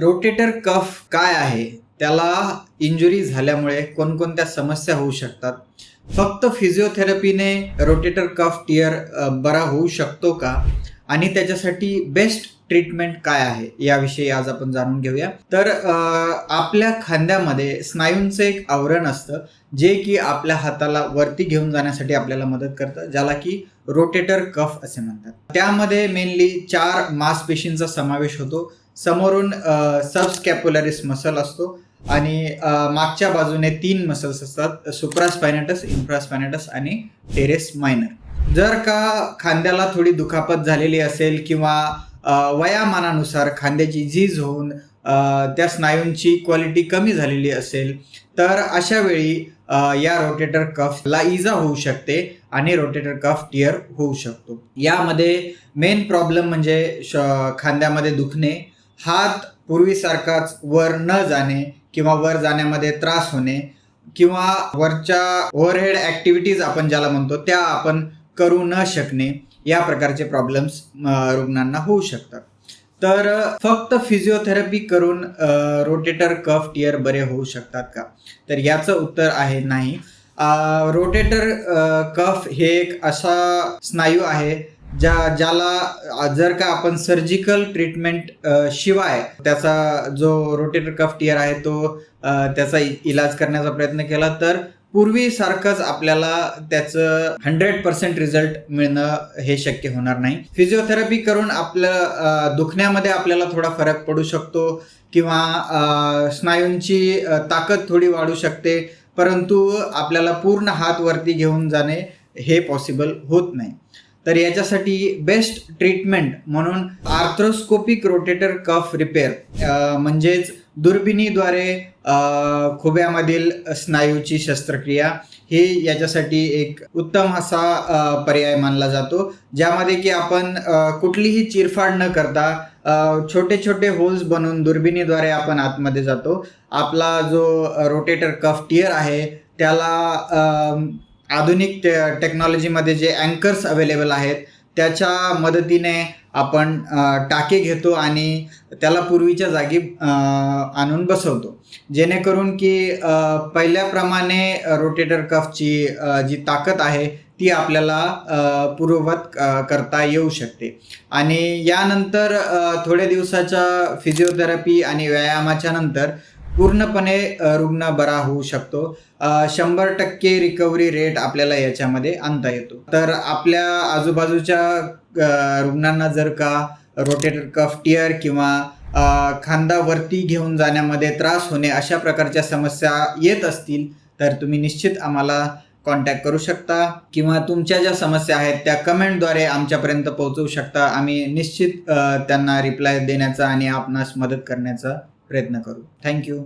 Rotator cuff काय आहे? त्याला इंजुरी झाल्यामुळे कोणकोणत्या समस्या होऊ शकतात? फक्त फिजिओथेरपीने रोटेटर कफ टिअर बरा होऊ शकतो का? आणि त्याच्यासाठी बेस्ट ट्रीटमेंट काय आहे? याविषयी आज आपण जाणून घेऊया. तर आपल्या खांद्यामध्ये स्नायूंचं एक आवरण असतं जे की आपल्या हाताला वरती घेऊन जाण्यासाठी आपल्याला मदत करतं ज्याला की रोटेटर कफ असे म्हणतात. त्यामध्ये मेनली चार मांसपेशींचा समावेश होतो. समोरून सबस्कॅप्युलरिस मसल असतो आणि मागच्या बाजूने तीन मसल्स असतात सुप्रास्पायनेटस इन्फ्रास्पायनेटस आणि टेरेस मायनर जर का खांद्याला थोडी दुखापत झालेली असेल किंवा वयामानानुसार खांद्याची झीज होऊन त्या स्नायूंची क्वालिटी कमी झालेली असेल तर अशा वेळी या रोटेटर कफला इजा होऊ शकते आणि रोटेटर कफ टिअर होऊ शकतो. यामध्ये मेन प्रॉब्लेम म्हणजे श- खांद्यामध्ये दुखणे हात पूर्वीसारखाच वर न जाणे किंवा वर जाण्यामध्ये त्रास होणे किंवा वरच्या ओव्हरहेड ॲक्टिव्हिटीज आपण ज्याला म्हणतो त्या आपण करू न शकणे या प्रकारचे प्रॉब्लेम्स रुग्णांना होऊ शकतात. तर फक्त फिजिओथेरपी करून रोटेटर कफ टिअर बरे होऊ शकतात का? तर याचं उत्तर आहे नाही. रोटेटर कफ हे एक असा स्नायू आहे ज्या ज्याला जर का आपण सर्जिकल ट्रीटमेंट शिवाय त्याचा जो रोटेटर कफ टिअर आहे तो त्याचा इलाज करण्याचा प्रयत्न केला तर पूर्वीसारखंच आपल्याला त्याचं हंड्रेड पर्सेंट रिझल्ट मिळणं हे शक्य होणार नाही. फिजिओथेरपी करून आपल्या दुखण्यामध्ये आपल्याला थोडा फरक पडू शकतो किंवा स्नायूंची ताकद थोडी वाढू शकते परंतु आपल्याला पूर्ण हात वरती घेऊन जाणे हे पॉसिबल होत नाही. तर याच्यासाठी बेस्ट ट्रीटमेंट म्हणून आर्थ्रोस्कोपिक रोटेटर कफ रिपेअर म्हणजेच दुर्बिणीद्वारे खुब्यामधील खोब्यामधील स्नायूची शस्त्रक्रिया ही याच्यासाठी एक उत्तम असा पर्याय मानला जातो. ज्यामध्ये की आपण कुठलीही चिरफाड न करता छोटे छोटे होल्स बनवून दुर्बिणीद्वारे आपण आतमध्ये जातो. आपला जो रोटेटर कफ टिअर आहे त्याला आधुनिक टे टेक्नॉलॉजीमध्ये जे अँकर्स अवेलेबल आहेत त्याच्या मदतीने आपण टाके घेतो आणि त्याला पूर्वीच्या जागी आणून बसवतो. जेणेकरून की पहिल्याप्रमाणे रोटेटर कफची जी ताकद आहे ती आपल्याला पूर्ववत करता येऊ शकते. आणि यानंतर थोड्या दिवसाच्या फिजिओथेरपी आणि व्यायामाच्या नंतर पूर्णपणे रुग्ण बरा होऊ शकतो. शंभर टक्के रिकव्हरी रेट आपल्याला याच्यामध्ये आणता येतो. तर आपल्या आजूबाजूच्या रुग्णांना जर का रोटेटर कफ टिअर किंवा खांदावरती घेऊन जाण्यामध्ये त्रास होणे अशा प्रकारच्या समस्या येत असतील तर तुम्ही निश्चित आम्हाला कॉन्टॅक्ट करू शकता किंवा तुमच्या ज्या समस्या आहेत त्या कमेंटद्वारे आमच्यापर्यंत पोहोचवू शकता. आम्ही निश्चित त्यांना रिप्लाय देण्याचा आणि आपणास मदत करण्याचा प्रयत्न करू. थँक्यू